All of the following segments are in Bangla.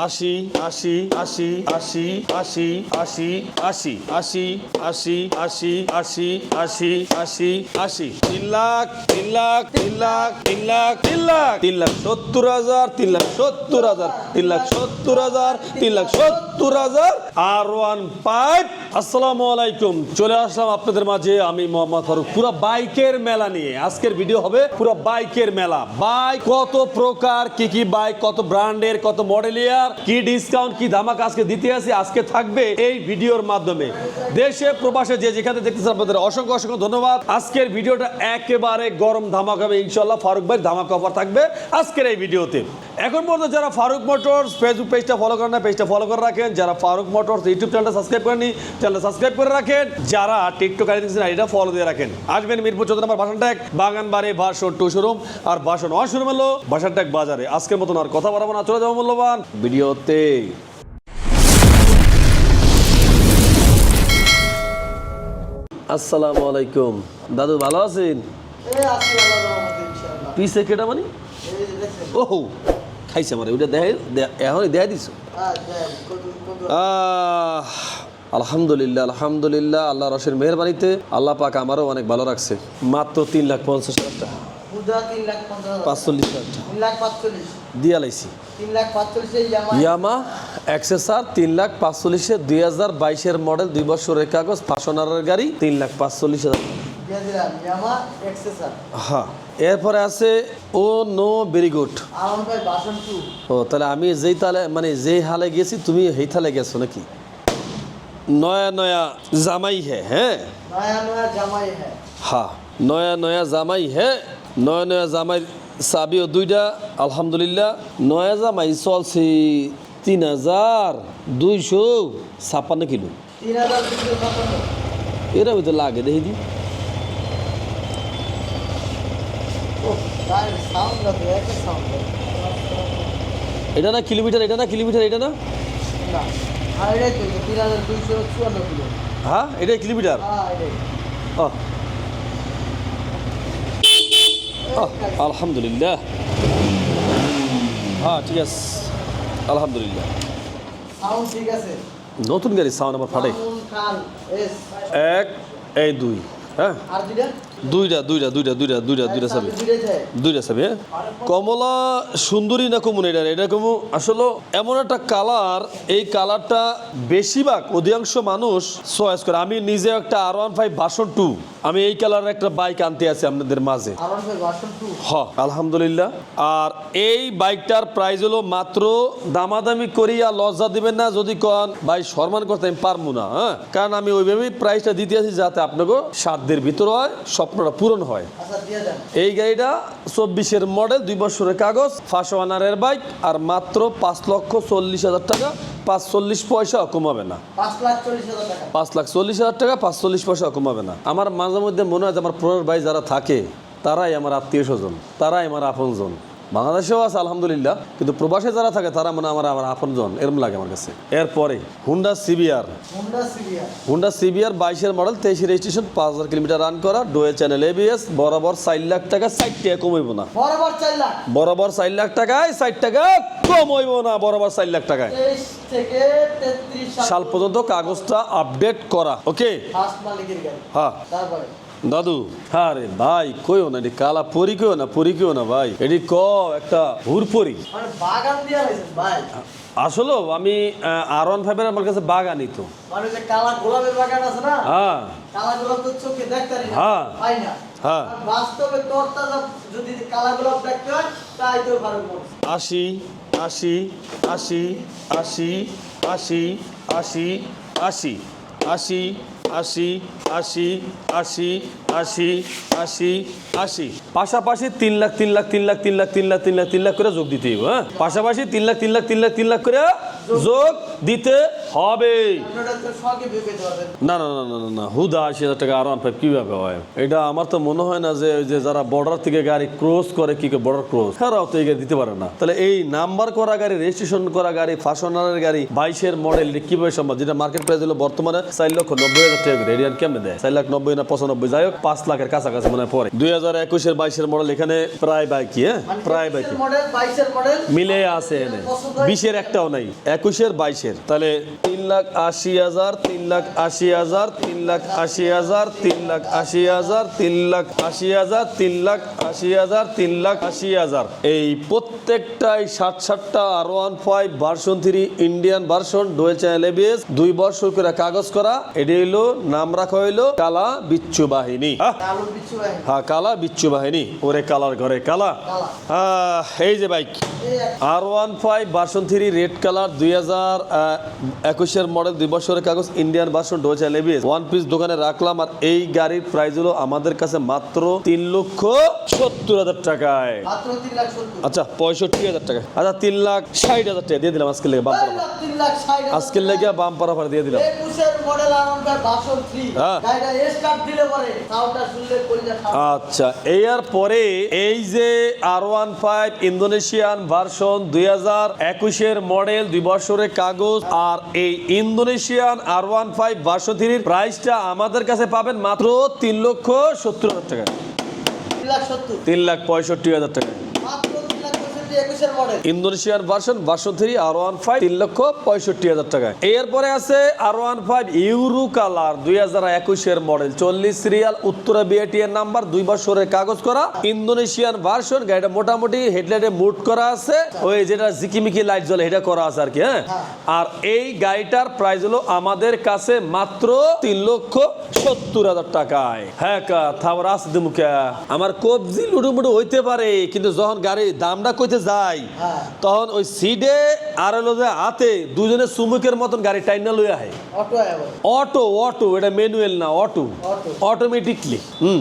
আশি আশি আশি আশি আশি আশি আশি আশি আশি আশি আশি আশি আশি আশি তিন লাখ তিন লাখ তিন লাখ তিন লাখ তিন লাখ তিন লাখ সত্তর হাজার তিন লাখ সত্তর হাজার তিন লাখ সত্তর হাজার তিন লাখ সত্তর হাজার আর ওয়ান পাইপ আসসালামু আলাইকুম চলে আসলাম আপনাদের মাঝে আমি মোহাম্মদ ফারুক পুরো বাইকের মেলা নিয়ে আজকের ভিডিও হবে পুরো বাইকের মেলা বাইক কত প্রকার কি কি বাইক কত ব্র্যান্ডের কত মডেলিয়ার কি ডিসকাউন্ট কি ধামাক আজকে দিতে আছে, আজকে থাকবে এই ভিডিওর মাধ্যমে। দেশে, প্রবাসে যে যেখানে দেখতেছেন আপনাদের, অসংখ্য অসংখ্য ধন্যবাদ। আজকের ভিডিওটা একেবারে গরম ধামাক হবে ইনশাল্লাহ ফারুক ভাই ধামাক অফার থাকবে আজকের এই ভিডিওতে। এখন পর্যন্ত যারা ফারুক মোটরস ফেসবুক পেজটা ফলো করেন না পেজটা ফলো করে রাখেন। যারা ফারুক মোটরস ইউটিউব চ্যানেলটা সাবস্ক্রাইব করেনি চ্যানেলটা সাবস্ক্রাইব করে রাখেন। যারা টিকটক আইডি দিচ্ছেন আইডিটা ফলো দিয়ে রাখেন। আসবেন মিরপুর চৌদ্দ নম্বর বাসন ট্যাগ, বাগান ভাষণ টু শোরুম আর ভাষণ ওয়ান শোরুম হলো বাসান ট্যাগ বাজারে। আজকের মতন আর কথা বাড়াবো না, চলে যাব মূল্যবান ভিডিওতে আসসালামু আলাইকুম দাদু ভালো আছেন। পিসে কেটা মানে? ওহো খাইছে আমার ওইটা দেখাই এখন দেখাই দিছো? আলহামদুলিল্লাহ আলহামদুলিল্লাহ আল্লাহ রসের মেহরবানিতে আল্লাহ পাক আমারও অনেক ভালো রাখছে। মাত্র তিন লাখ পঞ্চাশ হাজার টাকা। পাঁচচল্লিশ। দিয়া লাইছি। ইয়ামা এক্সেসার তিন লাখ পাঁচচল্লিশে দুই হাজার বাইশের মডেল দুই বছরের কাগজ গাড়ি তিন লাখ পাঁচচল্লিশ হাজার। হ্যাঁ এরপরে আছে ও নো ভেরি গুড। ও তাহলে আমি যেই তালে মানে যেই হালে গেছি তুমি সেই তালে গেছো নাকি নয়া নয়া জামাই হ্যাঁ হ্যাঁ নয়া নয়া জামাই হ্যাঁ। হ্যাঁ নয়া নয়া জামাই হ্যাঁ নয় নয় জামাই সাবিও দুইটা আলহামদুলিল্লাহ। নয় জামাই চলছে তিন হাজার দুইশো ছাপান্ন কিলো। এরা হয়তো লাগে দেখি দি। এটা না কিলোমিটার এটা না কিলোমিটার এটা না? হ্যাঁ এটা কিলোমিটার? ও। আলহামদুলিল্লাহ। হ্যাঁ ঠিক আছে। আলহামদুলিল্লাহ। ঠিক আছে। নতুন গাড়ি সাউন্ড আমার ফাটে। এক এই দুই হ্যাঁ। আর দুইটা? দুইটা দুইটা দুইটা দুইটা দুইটা যায়। দুইটা চাবি হ্যাঁ? কমলা সুন্দরী না কমুন এটা এটা কমু আসলে এমন একটা কালার এই কালারটা বেশিরভাগ অধিকাংশ মানুষ চয়েস করে। আমি নিজে একটা R one five version two আমি এই কালারের একটা বাইক আনতে আছি আপনাদের মাঝে। হ আলহামদুলিল্লাহ। আর এই বাইকটার প্রাইস হলো মাত্র দামাদামি করিয়া লজ্জা দিবেন না যদি কন ভাই সম্মান করতে আমি পারব না হ্যাঁ? কারণ আমি ওইভাবেই প্রাইসটা দিতে আছি যাতে আপনাকে সাধ্যের ভিতর হয় স্বপ্নটা পূরণ হয়। এই গাড়িটা চব্বিশের মডেল দুই বছরের কাগজ ফাঁসো আনারের বাইক আর মাত্র পাঁচ লক্ষ চল্লিশ হাজার টাকা পাঁচ চল্লিশ পয়সা কমাবে না। পাঁচ লাখ চল্লিশ হাজার টাকা। পাঁচ লাখ চল্লিশ হাজার টাকা পাঁচ চল্লিশ পয়সা কমাবে না। আমার মাঝে মধ্যে মনে হয় যে আমার পুরোর ভাই যারা থাকে তারাই আমার আত্মীয় স্বজন তারাই আমার আপনজন। বাংলাদেশেও আছে আলহামদুলিল্লাহ। কিন্তু প্রবাসে যারা থাকে তারা মনে আমার আমার আপনজন। এরম লাগে আমার কাছে। এরপরে হুন্ডা সিবিআর হোন্ডা সিবিআর বাইশের মডেল তেইশে রেজিস্ট্রেশন পাঁচ হাজার কিলোমিটার রান করা ডোয়ে চ্যানেল এবিএস বরাবর চার লাখ টাকা ষাট টাকা কমাইব না। বরাবর চার লাখ। বরাবর চার লাখ টাকায় ষাট টাকা কমাইব না বরাবর চার লাখ টাকায়। সাল পর্যন্ত কাগজটা আপডেট করা ওকে হ্যাঁ। তারপরে? দাদু হ্যাঁ রে ভাই কইও না এটি কালা পরি কইও না পরি কইও না ভাই? এটি ক একটা হুর পরি? বাগান দিয়ে ভাই। আসলে আমি আর ওয়ান ফাইভের আমার কাছে বাগানই তো। মানে কালা গোলাপের বাগান আছে না? হ্যাঁ কালা গোলাপ তো চোখে দেখতে হ্যাঁ। পাই না। হ্যাঁ। বাস্তবে তরতাজা যদি কালা গোলাপ দেখতে হয় তাই তো ফারুক মোটরস। আশি আশি আশি আশি আশি আশি আশি আশি আশি আশি আশি আশি আশি আশি। পাশাপাশি তিন লাখ তিন লাখ তিন লাখ তিন লাখ তিন লাখ তিন লাখ তিন লাখ করে যোগ দিতে হ্যাঁ? পাশাপাশি তিন লাখ তিন লাখ তিন লাখ তিন লাখ করে যোগ দিতে হবে। না না না না না হুদা আশি হাজার টাকা আর ওয়ান ফাইভ কীভাবে হয়? এটা আমার তো মনে হয় না যে ওই যে যারা বর্ডার থেকে গাড়ি ক্রস করে কি বর্ডার ক্রস তারাও তো এই গাড়ি দিতে পারে না। তাহলে এই নাম্বার করা গাড়ি রেজিস্ট্রেশন করা গাড়ি ফার্স্টনারের গাড়ি বাইশের মডেল কীভাবে সম্ভব? যেটা মার্কেট প্রাইস হলো বর্তমানে চার লক্ষ নব্বই হাজার টাকা রেডিয়ান কেমনে দেয়? চার লাখ নব্বই না পঁচানব্বই যাই হোক পাঁচ লাখের কাছাকাছি মনে পড়ে। দুই হাজার একুশের বাইশের মডেল এখানে প্রায় বাইকই হ্যাঁ? মানে প্রায় বাইকি মিলে আছে এনে। বিশের একটাও নাই। একুশের বাইশের। তাহলে তিন লাখ আশি হাজার, তিন লাখ আশি হাজার, তিন লাখ আশি হাজার লাখ আশি হাজার তিন লাখ আশি হাজার তিন লাখ আশি হাজার তিন লাখ আশি হাজার। এই প্রত্যেকটাই ষাট ষাটটা R one five version three Indian version dual channel ABS দুই বছর করে কাগজ করা। এটি হইল নাম রাখা হইল কালা বিচ্ছু বাহিনী। হ্যাঁ কালা বিচ্ছু বাহিনী। ওরে কালার ঘরে কালা। আহ, এই যে bike. R one five version three red colour দুই হাজার একুশের মডেল দুই বছরের কাগজ Indian version dual ABS one piece দোকানে রাখলাম আর এই গাড়ির প্রাইস হলো আমাদের কাছে মাত্র তিন লক্ষ সত্তর হাজার টাকায়। আচ্ছা পঁয়ষট্টি হাজার টাকা। আচ্ছা তিন লাখ ষাট হাজার টাকা দিয়ে দিলাম আজকে লেগে বাম্পার আজকের লেগে বাম্পার অফার দিয়ে দিলাম। হ্যাঁ। আচ্ছা এর পরে এই যে R one five Indonesian version দুই হাজার একুশের মডেল দুই বছরের কাগজ আর এই Indonesian R one five version থ্রির প্রাইসটা আমাদের কাছে পাবেন মাত্র তিন লক্ষ সত্তর হাজার টাকা। তিন লাখ তিন লাখ পঁয়ষট্টি হাজার টাকা মাত্র তিন লাখ পঁয়ষট্টি একুশের model Indonesian version version three R one five তিন লক্ষ পঁয়ষট্টি হাজার টাকা এরপরে আছে আর ওয়ান ফাইভ ইউরো কালার দুই হাজার একুশের মডেল চল্লিশ সিরিয়াল উত্তরা বিএটিএর নাম্বার দুই বছরের কাগজ করা। ইন্দোনেশিয়ান ভার্সন গাড়িটা মোটামুটি হেডলাইটে মুড করা আছে। ওই যেটা জিকিমিকি লাইট জ্বলে এটা করা আছে আর কি হ্যাঁ? আর এই গাড়িটার প্রাইস হলো আমাদের কাছে মাত্র তিন লক্ষ সত্তর হাজার টাকায়। হ্যাঁ কা থামর আসতে মুখে আমার কবজি লুডুমুডু হইতে পারে কিন্তু যখন গাড়ির দামটা কইতে যায় হ্যাঁ। তখন ওই সিডে আর হলো যে হাতে দুজনে সুমুকের মতন গাড়ি টাইনা লয়ে আহে অটো অটো অটো এটা ম্যানুয়াল না অটো অটো। অটোমেটিকলি হুম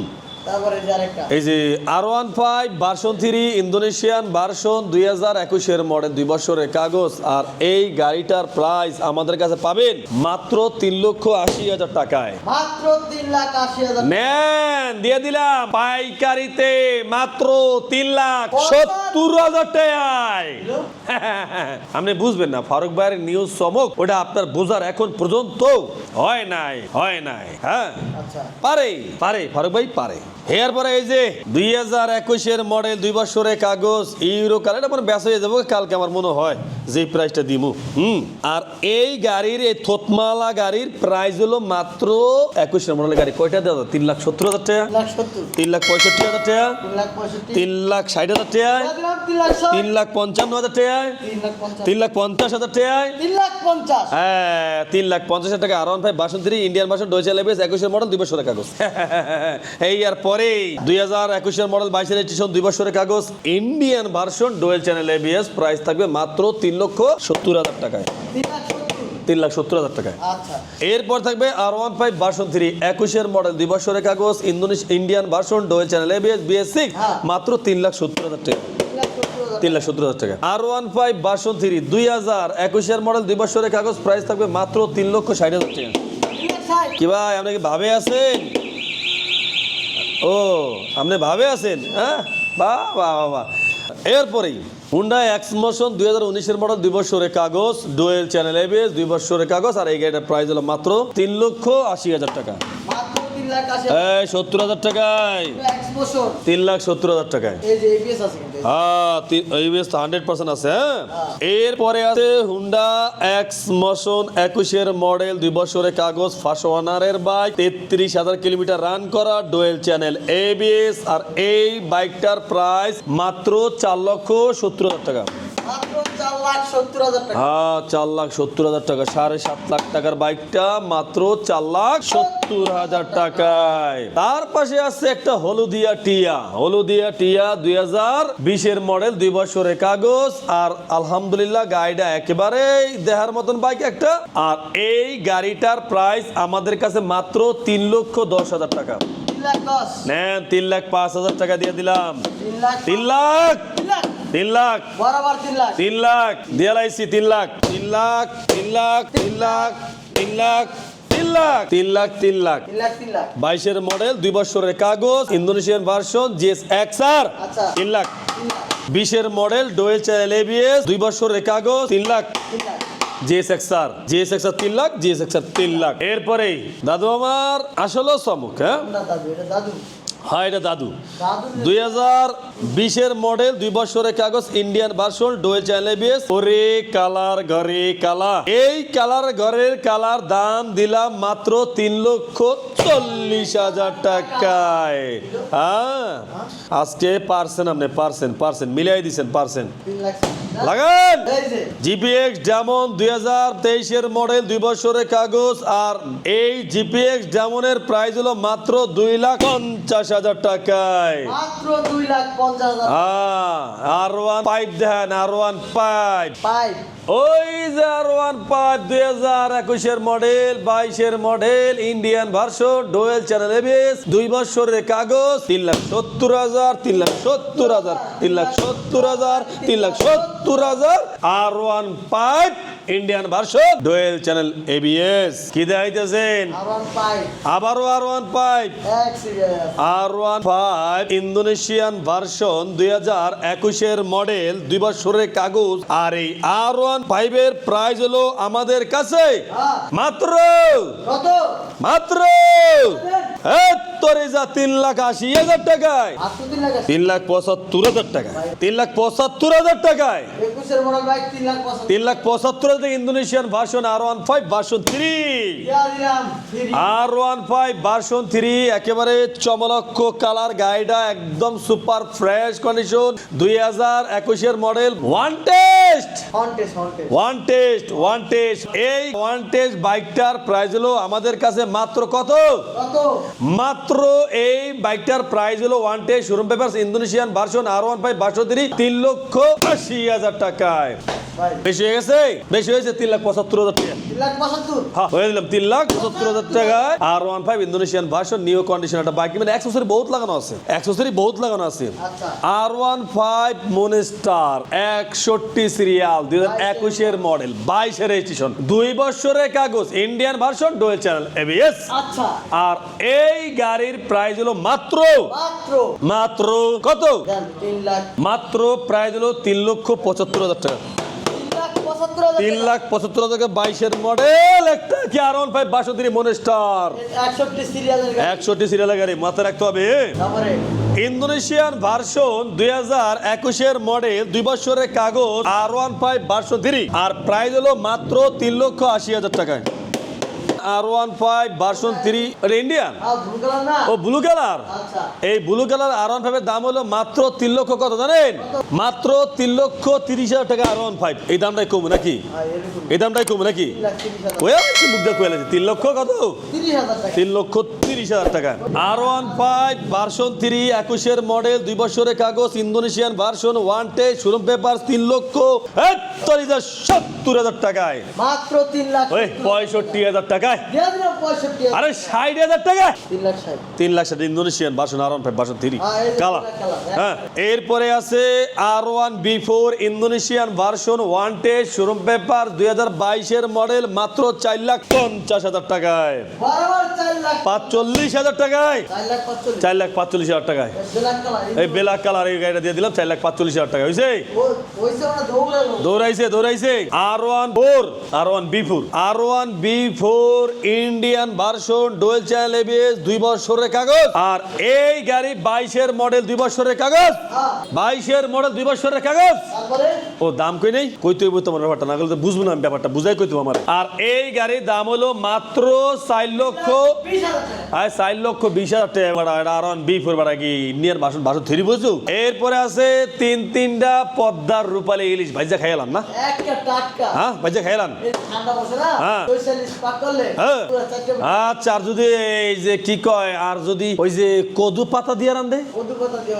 এই যে R one five version three Indonesian version দুই হাজার একুশের মডেল দুই বছরের কাগজ আর এই গাড়িটার প্রাইস আমাদের কাছে পাবেন মাত্র তিন লক্ষ আশি হাজার টাকায়। মাত্র তিন লাখ আশি হাজার নেন দিয়ে দিলাম। পাইকারিতে মাত্র তিন লাখ সত্তর হাজার টাকায়। আপনি বুঝবেন না ফারুক ভাইয়ের নিউজ চমক ওটা আপনার বোঝার এখন পর্যন্ত হয় নাই হয় নাই হ্যাঁ? আচ্ছা। পারে পারে ফারুক ভাই পারে। এরপরে এই যে দুই হাজার একুশের মডেল দুই বছরের কাগজ ইউরো কাল এটা আমার ব্যাস হয়ে যাব কালকে আমার মনে হয় যে প্রাইসটা দিমু হুম আর এই গাড়ির এই থতমালা গাড়ির প্রাইস হলো মাত্র একুশের মডেলের গাড়ি কয়টা দেওয়া তিন লাখ সত্তর হাজার টাকা তিন লাখ পঁয়ষট্টি হাজার টাকা তিন লাখ ষাট হাজার দিলাম তিন লাখ পঞ্চান্ন হাজার টাকায় তিন লাখ পঞ্চাশ হাজার পঞ্চাশ হ্যাঁ তিন লাখ পঞ্চাশ হাজার টাকা R one five version three Indian version dual ABS একুশের মডেল দুই বছরের কাগজ এই আর পরে দুই হাজার একুশের মডেল বাইশের রেজিস্ট্রেশন দুই বছরের কাগজ Indian version dual channel ABS price থাকবে মাত্র তিন লক্ষ সত্তর হাজার টাকায়। তিন লাখ সত্তর হাজার টাকায়। আচ্ছা। এরপর থাকবে R one five version three একুশের মডেল দুই বছরের কাগজ ইন্দোনেশ Indian version dual channel ABS BS six. মাত্র তিন লাখ সত্তর হাজার টাকা। তিন লাখ সত্তর হাজার টাকা। R one five version three দুই হাজার একুশের মডেল দুই বছরের কাগজ প্রাইস থাকবে মাত্র তিন লক্ষ ষাট হাজার টাকা। কি ভাই আপনি কি ভাবে আছেন? ও আপনি ভাবে আছেন হ্যাঁ? বা বা বাহ এরপরেই হুন্ডা এক্স মোশন দুই হাজার উনিশের মডেল দুই বছরের কাগজ ডুয়েল চ্যানেল এবিএস দুই বছরের কাগজ, আর এই গাড়িটার প্রাইস হলো মাত্র তিন লক্ষ আশি হাজার টাকা। এই সত্তর হাজার টাকায়। তিন লাখ সত্তর হাজার টাকায়। হ্যাঁ ইউএস তো হান্ড্রেড পার্সেন্ট আছে হ্যাঁ? এরপরে আছে হুন্ডা এক্স মোশন একুশের মডেল দুই বছরের কাগজ ফার্স্ট ওয়ানারের বাইক তেত্রিশ হাজার কিলোমিটার রান করা ডোয়েল চ্যানেল এবিএস আর এই বাইকটার প্রাইস মাত্র চার লক্ষ সত্তর হাজার টাকা। হ্যাঁ চার লাখ সত্তর হাজার টাকা। সাড়ে সাত লাখ টাকার বাইকটা মাত্র চার লাখ সত্তর হাজার টাকায়। তার পাশে আছে একটা হলুদিয়া টিয়া। হলুদিয়া টিয়া দুই হাজার বিশের মডেল দুই বছরের কাগজ আর আলহামদুলিল্লাহ গাড়িটা একেবারেই দেহার মতন বাইক একটা। আর এই গাড়িটার প্রাইস আমাদের কাছে মাত্র তিন লক্ষ দশ হাজার টাকা। নেন তিন লাখ পাঁচ হাজার টাকা দিয়ে দিলাম। তিন লাখ তিন লাখ বরাবর তিন লাখ তিন লাখ দিয়ে লাইছি তিন লাখ তিন লাখ তিন লাখ তিন লাখ তিন লাখ তিন লাখ তিন লাখ তিন লাখ বাইশের মডেল দুই বছরের কাগজ Indonesian version GS X R আচ্ছা। তিন লাখ বিশের মডেল ডোয়েল চ্যানেল এবিএস দুই বছরের কাগজ তিন lakh GS XR GS XR তিন লাখ জিএস এক্সআর তিন লাখ এরপরেই দাদু আমার আসলে চমক হ্যাঁ দাদু হ্যাঁ এটা দাদু। দুই হাজার বিশের মডেল দুই বছরের কাগজ ইন্ডিয়ান ভার্সন ডোয়েল চ্যানেল ওরে কালার ঘরে কালা। এই কালার ঘরের কালার দাম দিলাম মাত্র তিন লক্ষ চল্লিশ হাজার টাকায়। হ্যাঁ? আজকে পারছেন আপনি পারছেন পারছেন মিলাই দিছেন পারছেন। লাগান! জিপিএক্স যেমন দুই হাজার তেইশের মডেল দুই বছরের কাগজ আর এই জিপিএক্স যেমনের প্রাইস হলো মাত্র দুই লাখ পঞ্চাশ হাজার টাকায়। মাত্র দুই লাখ পঞ্চাশ R one five then R one five five ওই যে আর ওয়ান পাইপ দুই হাজার একুশের মডেল বাইশের model Indian version dual channel ABS দুই বছরের কাগজ তিন লাখ সত্তর হাজার তিন লাখ সত্তর হাজার তিন লাখ সত্তর হাজার তিন লাখ সত্তর হাজার। R one five Indian version dual channel ABS কি দেখাইতেছেন? আবার আবারও R one five R one five Indonesian version দুই হাজার একুশের মডেল দুই বছরের কাগজ। আর এই আর ওয়ান ফাইভের প্রাইজ হলো আমাদের কাছে হ্যাঁ। মাত্র কত মাত্র তোরে যা তিন লাখ আশি হাজার টাকায়। তিন লাখ। পঁচাত্তর হাজার টাকায়। তিন লাখ পঁচাত্তর হাজার টাকায়। তিন লাখ পঁচাত্তর। পঁচাত্তর হাজার Indonesian version R one five version three R one five version three একেবারে চমলক্ষ কালার গাড়িটা একদম সুপার ফ্রেশ কন্ডিশন দুই হাজার একুশের model one test one test one test এই ওয়ান টেস্ট বাইকটার প্রাইস হলো আমাদের কাছে মাত্র কত? কত? মাত্র এই বাইকটার প্রাইস হলো ওয়ান টে showroom paper Indonesian version R one five বাষট্টি, তিন লক্ষ আশি হাজার টাকায়। বেশি হয়ে গেছে? বেশি হয়েছে তিন লাখ পঁচাত্তর হাজার টাকা। তিন লাখ পঁচাত্তর? হ্যাঁ দিলাম তিন লাখ পঁচাত্তর হাজার টাকায় R one five Indonesian version new condition একটা বাইক মানে অ্যাক্সেসরি বহুত লাগানো আছে। অ্যাক্সেসরি বহুত লাগানো আছে। আচ্ছা। আর ওয়ান ফাইভ মনেস্টার একষট্টি সিরিয়াল দুই হাজার একুশের মডেল বাইশের রেজিস্ট্রেশন দুই বছরের কাগজ Indian version dual channel ABS R এই গাড়ির প্রাইস হলো মাত্র মাত্র। কত? মাত্র প্রাইস হলো তিন লক্ষ পঁচাত্তর হাজার টাকা। তিন লাখ পঁচাত্তর টাকা বাইশের মডেল একটা কি আর ওয়ান ফাইভ বাষট্টি মনেস্টার একষট্টি সিরিয়াল গাড়ি। মাথায় রাখতে হবে। ইন্দোনেশিয়ান ভার্সন দুই হাজার একুশের মডেল দুই বছরের কাগজ আর ওয়ান ফাইভ বাষট্টি আর প্রাইস হলো মাত্র তিন লক্ষ আশি হাজার টাকায়। R one five version three Indian blue colour না? ও ব্লু কালার আচ্ছা। এই ব্লু কালার আর ওয়ান ফাইভের দাম হলো মাত্র তিন লক্ষ কত জানেন? মাত্র তিন লক্ষ তিরিশ হাজার টাকা আর ওয়ান ফাইভ এই দামটাই কম নাকি? হ্যাঁ এই দামটাই কম নাকি? ওই মুখ দিয়ে তিন লক্ষ কত? টাকা। তিন লক্ষ তিরিশ হাজার টাকা। R one five version three একুশের মডেল দুই বছরের কাগজ ইন্দোনেশিয়ান ভার্সন ওয়ান টে শোরুম পেপার তিন লক্ষ সত্তর হাজার টাকায়। মাত্র তিন লাখ পঁয়ষট্টি হাজার টাকায়। আরে ষাট হাজার টাকা তিন লাখ ষাট। Indonesian version R one five version three হ্যাঁ, কালা। হ্যাঁ এরপরে আছে R one B four Indonesian version one টে শোরুম পেপার দুই হাজার বাইশের মডেল মাত্র চার লাখ পঞ্চাশ হাজার টাকায়। পাঁচচল্লিশ হাজার টাকায়। চার লাখ পাঁচচল্লিশ হাজার টাকায়। এই বেলাক কালার এই গাড়িটা দিয়ে দিলাম চার লাখ পাঁচচল্লিশ হাজার টাকা হয়েছে দৌড়াইছে দৌড়াইছে R one four R one B four R one B four Indian version dual channel ABS দুই বছরের কাগজ। আর এই গাড়ি বাইশের মডেল দুই বছরের কাগজ। হ্যাঁ বাইশের মডেল দুই বছরের কাগজ। ও দাম কই নেই? কইতে হইব তোমার ব্যাপারটা? না গেলে বুঝব না আমি ব্যাপারটা বুঝাই কইতে আমার। আর এই গাড়ির দাম হলো মাত্র চার লক্ষ আয় চার লক্ষ বিশ হাজার টাকা বাড়া এটা আর বি ফোর বাড়া কি? ইন্ডিয়ান ভাষণ ভাষণ থ্রি বুঝছ? এরপরে আছে তিন তিনটা পদ্মার রূপালী ইলিশ। ভাইজা খাইলাম না? হ্যাঁ ভাইজা খাইলাম হ্যাঁ। হ্যাঁ। আচ্ছা আর যদি এই যে কি কয় আর যদি ওই যে কদু পাতা দিয়ে রান্ধে কদু কথা দিয়ে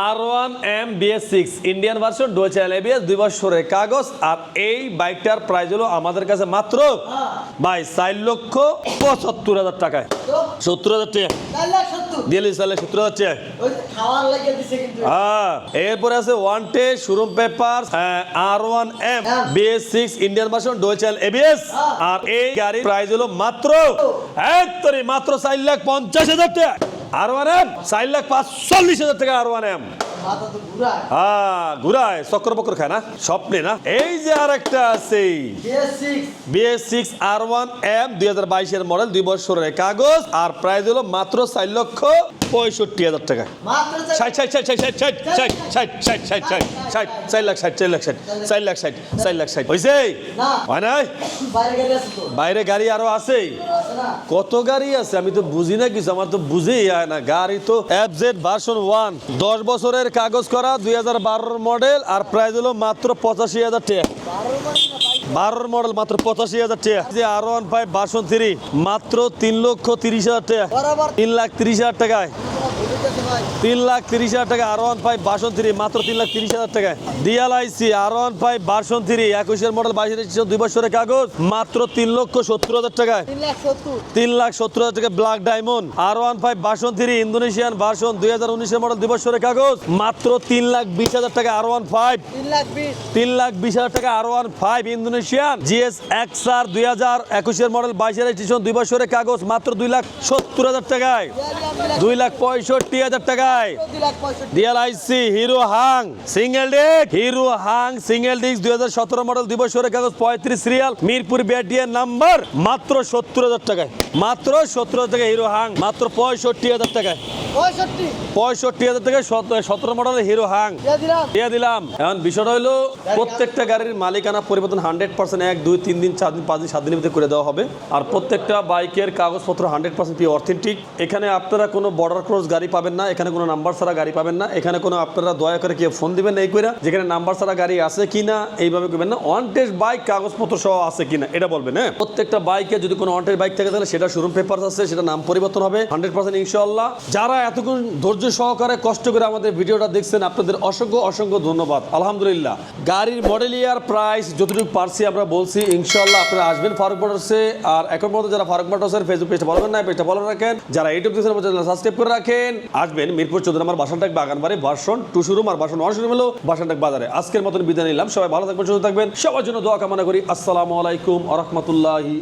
R one M BS six Indian version dual ABS দুই বছরের কাগজ আর এই বাইকটার প্রাইস হলো আমাদের কাছে মাত্র হ্যাঁ। ভাই চার লক্ষ পঁচাত্তর হাজার টাকায়। সত্তর হাজার টাকা সত্তর। সালে সত্তর হাজার টাকা হ্যাঁ এরপরে আছে ওয়ান টে showroom paper R one M. BS six Indian version dual ABS. আর এই গাড়ির প্রাইস হলো মাত্র একতরি মাত্র চার লাখ পঞ্চাশ হাজার টাকা আর ওয়ান এম চার লাখ পাঁচচল্লিশ হাজার টাকা আর ওয়ান এম হ্যাঁ ঘুরায় চক্র বক্র খায় না স্বপ্নে না এই যে আর একটা আছে BS six R one M দুই হাজার বাইশের মডেল দুই বছরের কাগজ আর প্রাইস হলো মাত্র চার লক্ষ পঁয়ষট্টি হাজার টাকা ষাট ষাট ষাট ষাট ষাট ষাট ষাট ষাট ষাট ষাট ষাট চার লাখ ষাট চার লাখ ষাট চার লাখ ষাট চার লাখ ষাট হয়েছে হয় নাই বাইরে গাড়ি আরও আছে কত গাড়ি আছে আমি তো বুঝি না কিছু আমার তো বুঝেই হয় না গাড়ি তো এফ জেড ভার্সন ওয়ান দশ বছরের কাগজ করা দুই হাজার বারোর মডেল আর প্রাইস হলো মাত্র পঁচাশি হাজার টাকা। বারোর মডেল মাত্র পঁচাশি হাজার টাকা। যে আর ওয়ান ফাইভ থ্রি মাত্র তিন লক্ষ তিরিশ হাজার টাকা। তিন লাখ তিরিশ হাজার টাকায়। তিন লাখ তিরিশ হাজার টাকা R one five version three মাত্র তিন লাখ তিরিশ হাজার টাকা টাকায়। ডিএলআইসি R one five version three একুশের মডেল বাইশের দুই বছরের কাগজ মাত্র তিন লক্ষ সত্তর হাজার টাকায়। তিন লাখ সত্তর। হাজার টাকা black diamond R one five version three Indonesian version দুই হাজার উনিশের মডেল দুই বছরের কাগজ মাত্র তিন লাখ বিশ হাজার টাকা আর ওয়ান ফাইভ। তিন লাখ বিশ। হাজার টাকা R one five Indonesian GS X R দুই হাজার একুশের মডেল বাইশের রেজিস্ট্রেশন দুই বছরের কাগজ মাত্র দুই লাখ সত্তর হাজার টাকায়। দুই লাখ পঁয়ষট্টি হাজার টাকায়। ডিএলআইসি Hero Hunk single disc Hero Hunk single disc দুই হাজার সতেরো মডেল দিবস কাগজ পঁয়ত্রিশ সিরিয়াল মিরপুর ব্যাটিয়ার নাম্বার মাত্র সত্তর হাজার টাকায়। মাত্র সত্তর হাজার টাকা হিরো হাং, মাত্র পঁয়ষট্টি হাজার টাকায়। পঁয়ষট্টি। হাজার টাকায় সতেরো মডেলের হিরো হাং। দিয়ে দিলাম। এখন বিষয়টা হলো প্রত্যেকটা গাড়ির মালিকানা পরিবর্তন হান্ড্রেড পার্সেন্ট এক দুই তিন দিন চার দিন পাঁচ দিন সাত দিনের ভিতরে করে দেওয়া হবে। আর প্রত্যেকটা বাইকের কাগজপত্র হান্ড্রেড পার্সেন্ট পি অথেন্টিক এখানে আপনারা কোনো বর্ডার ক্রস গাড়ি পাবেন না এখানে কোনো নাম্বার ছাড়া গাড়ি পাবেন না। এখানে কোনো আপনারা দয়া করে কেউ ফোন দিবেন না এই করে যেখানে নাম্বার ছাড়া গাড়ি আছে কিনা এইভাবে করবেন না। টেস্ট বাইক কাগজপত্র সহ আছে কিনা এটা বলবেন হ্যাঁ? প্রত্যেকটা বাইকে যদি কোনো টেস্ট বাইক থাকে তাহলে সেটা শোরুম পেপার আছে সেটা নাম পরিবর্তন হবে। হান্ড্রেড পার্সেন্ট ইনশাল্লাহ যারা এতক্ষণ ধৈর্য সহকারে কষ্ট করে আমাদের ভিডিওটা দেখছেন। আপনাদের অসংখ্য অসংখ্য ধন্যবাদ। আলহামদুলিল্লাহ। গাড়ির মডেল ইয়ার প্রাইস যতটুকু পারছি আমরা বলছি ইনশাল্লাহ আপনারা আসবেন ফারুক মোটরসে আর এখন পর্যন্ত যারা ফারুক মোটরসের ফেসবুক পেজটা বলবেন না পেজটা ফলো রাখেন। যারা ইউটিউব চ্যানেল সাবস্ক্রাইব করে রাখেন। আসবেন মিরপুর চৌধুরী আমার বাসানটাক বাগানবাড়ি version two showroom R version one হলো বাসানটাক বাজারে। আজকের মতন বিদায় নিলাম। সবাই ভালো থাকবেন, সুস্থ থাকবেন। সবার জন্য দোয়া কামনা করি। আসসালামু আলাইকুম আ রহমতুল্লাহি